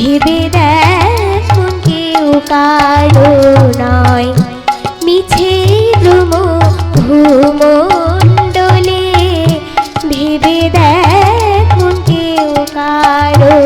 ভেবে দেখুন কেউ কারও নয়। মিছে ভ্রম ভূমণ্ডলে ভেবে দেখুন কেউ কারও